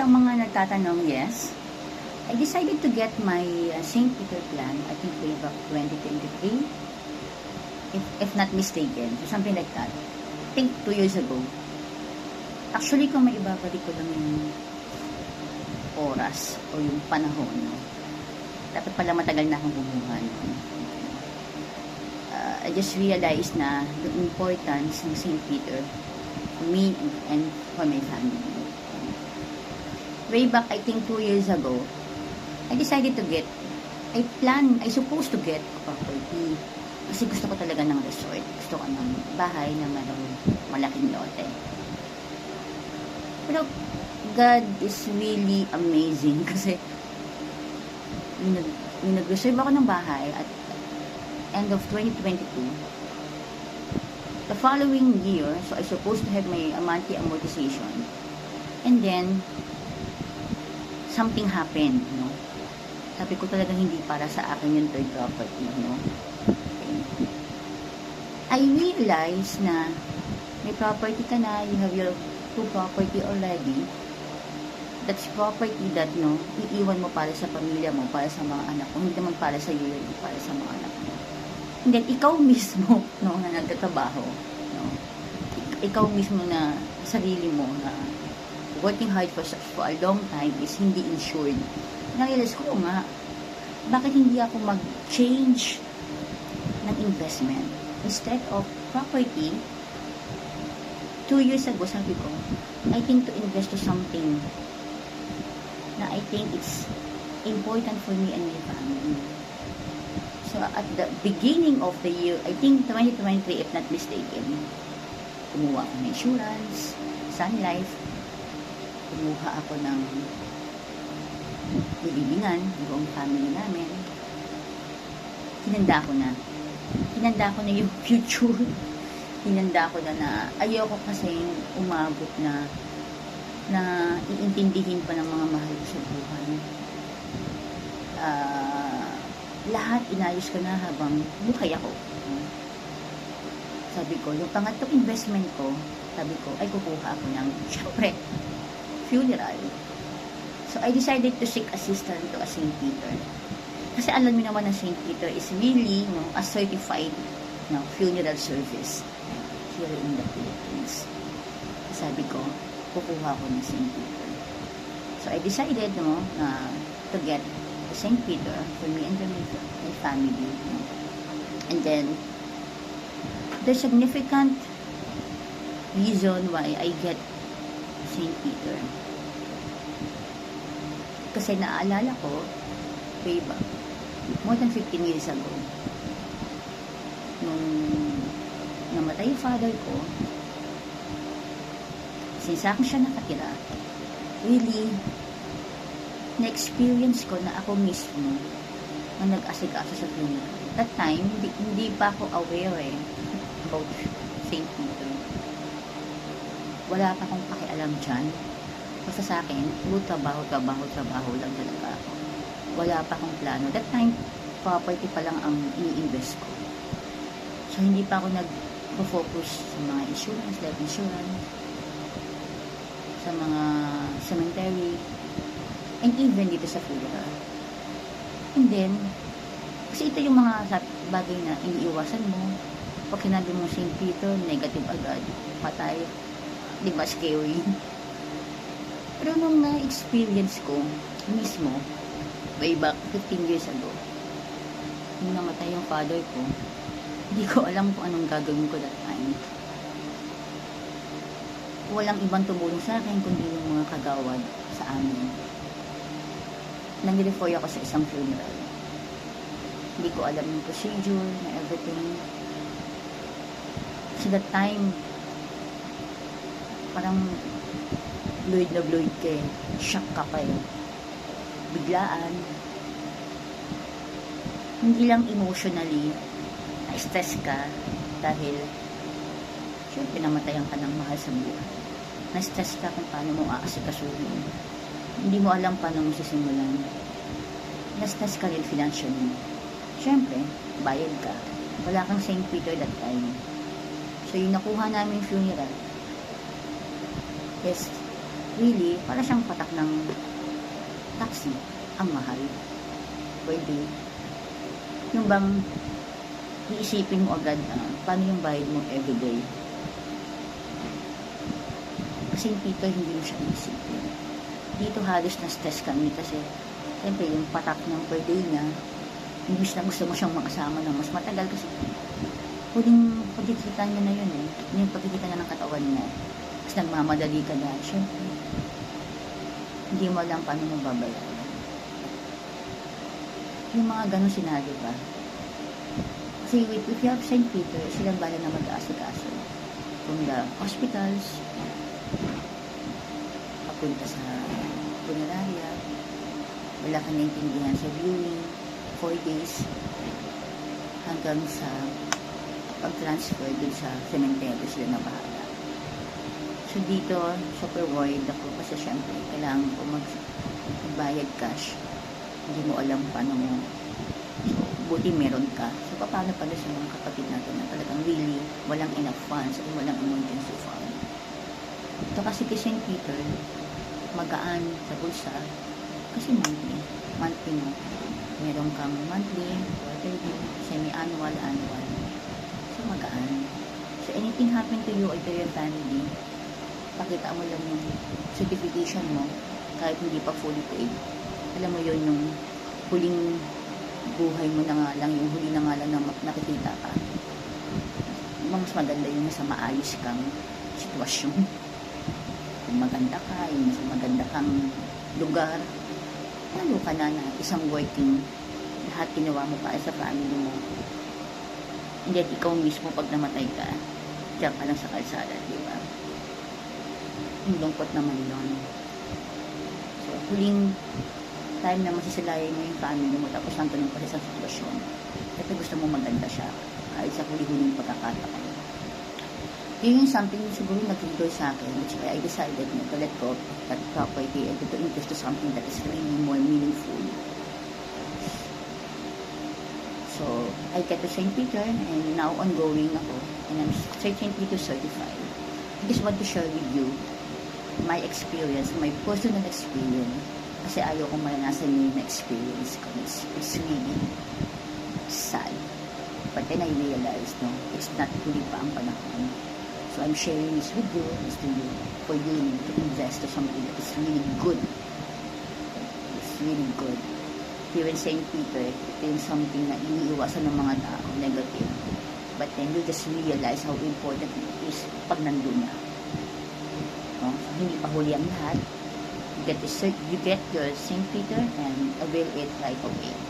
sa mga nagtatanong, yes, I decided to get my uh, St. Peter plan, I think way back 2023, if, if not mistaken, something like that. I think two years ago. Actually, kung may ibabalik ko lang yung oras o yung panahon, no? dapat pala matagal na akong gumawa. No? Uh, I just realized na the importance ng St. Peter for me and, and for my family. Way back, I think two years ago, I decided to get, I plan, I supposed to get a property. Kasi gusto ko talaga ng resort. Gusto ko ng bahay na mayroong malaking lote. Pero God is really amazing kasi nag, nag-reserve ako ng bahay at end of 2022, the following year, so I supposed to have my monthly amortization. And then, something happened, no? Sabi ko talaga hindi para sa akin yung third property, no? Okay. I realized na may property ka na, you have your two property already. That's property that, no, iiwan mo para sa pamilya mo, para sa mga anak mo, hindi naman para sa iyo, para sa mga anak mo. And then, ikaw mismo, no, na nagtatrabaho, no, ik- ikaw mismo na sarili mo na working hard for, for a long time is hindi insured. Narealize ko "Oo nga, bakit hindi ako mag-change ng investment? Instead of property, two years ago, sabi ko, I think to invest to something na I think it's important for me and my family. So, at the beginning of the year, I think 2023, if not mistaken, kumuha ng insurance, Sun Life, kumuha ako ng bibibingan, yung buong family namin. Hinanda ko na. Hinanda ko na yung future. Hinanda ko na na ayoko kasi umabot na na iintindihin pa ng mga mahal ko sa buhay. Ah, lahat inayos ko na habang buhay ako. Sabi ko, yung pangatlong investment ko, sabi ko, ay kukuha ako ng, syempre, funeral. So, I decided to seek assistance to a St. Peter. Kasi alam mo naman na St. Peter is really no, a certified no, funeral service here in the Philippines. Sabi ko, kukuha ko ng St. Peter. So, I decided no, na to get St. Peter for me and my family. No. And then, the significant reason why I get St. Peter. Kasi naaalala ko, way back, more than 15 years ago, nung namatay yung father ko, since akin siya nakatira, really, na-experience ko na ako mismo ang nag-asikaso sa funeral. That time, hindi, hindi pa ako aware eh, about St. Peter. Wala pa akong pakialam dyan. Basta sa akin, puro trabaho, trabaho, trabaho lang talaga ako. Wala pa akong plano. That time, property pa lang ang ini-invest ko. So, hindi pa ako nag-focus sa mga insurance, life insurance, sa mga cemetery, and even dito sa funeral. And then, kasi ito yung mga bagay na iniiwasan mo. Pag sinabi mo St. Peter, negative agad, patay, di ba, scary. Pero nung na-experience ko mismo, way back 15 years ago, nung namatay yung father ko, hindi ko alam kung anong gagawin ko that time. Walang ibang tumulong sa akin kundi yung mga kagawad sa amin. Nang-refer ako sa isang funeral. Hindi ko alam yung procedure na everything. So that time, parang blurred na blurred ka eh. Shock ka pa eh. Biglaan. Hindi lang emotionally, na-stress ka dahil syempre namatayan ka ng mahal sa buhay. Na-stress ka kung paano mo aasikasuhin. Hindi mo alam paano mo sisimulan. Na-stress ka rin financially. Syempre, bayad ka. Wala kang St. Peter that time. So, yung nakuha namin funeral, is really, para siyang patak ng taxi. Ang mahal. Day. Yung bang iisipin mo agad, ah, paano yung bayad mo everyday? Kasi yung Peter, hindi mo siya iisipin. Dito halos na-stress kami kasi siyempre yung patak ng per day niya, imbis na gusto mo siyang makasama ng mas matagal kasi huling pagkikita niya na yun eh. Yung pagkikita niya ng katawan niya. Tapos nagmamadali ka na. Siyempre, hindi mo alam paano mo babayaran. Yung mga ganong senaryo ba? Kasi if, if you have St. Peter, silang bala na mag-aasikaso. From the hospitals, papunta sa funeraria, wala kang naintindihan sa viewing, 4 days, hanggang sa pag-transfer dun sa cemetery sila na bahala. So dito, super worried ako kasi syempre, kailangan ko mag magbayad cash. Hindi mo alam paano mo. So, buti meron ka. So, paano pala sa mga kapatid natin na talagang really walang enough funds at walang emergency fund. Ito kasi kay St. Peter, magaan sa bulsa kasi monthly. Monthly mo. Meron kang monthly, quarterly, semi-annual, annual. So, magaan. So, anything happen to you or to your family, pakita mo yung certification mo kahit hindi pa fully paid. Alam mo yun, yung huling buhay mo na nga lang, yung huli na nga lang na nakikita ka. Mas maganda yun sa maayos kang sitwasyon. Kung maganda ka, yung sa maganda kang lugar, lalo ka na na isang working, lahat ginawa mo para sa family mo. Hindi at ikaw mismo pag namatay ka, diyan ka lang sa kalsada, di ba? Ang lungkot naman yun. So, huling time na masisilayan mo yung family mo tapos ang tanong pa sa sitwasyon. Ito gusto mo maganda siya kahit sa huli-huling pagkakataon. Yun yung something siguro nag-trigger sa akin which I decided na to let go that property and to invest to something that is really more meaningful. So, I get to St. Peter and now ongoing ako and I'm certainly to certified. I just want to share with you my experience, my personal experience kasi ayaw kong maranasan yung na-experience ko. It's, it's really sad. But then I realized, no, it's not really pa ang panahon. So I'm sharing this with you, this to you, for you to invest to something that is really good. It's really good. Here in St. Peter, ito yung something na iniiwasan ng mga tao, negative. But then you just realize how important it is pag nandun na. Hindi pa huli ang lahat. Get, the, you get your St. Peter and avail it right away.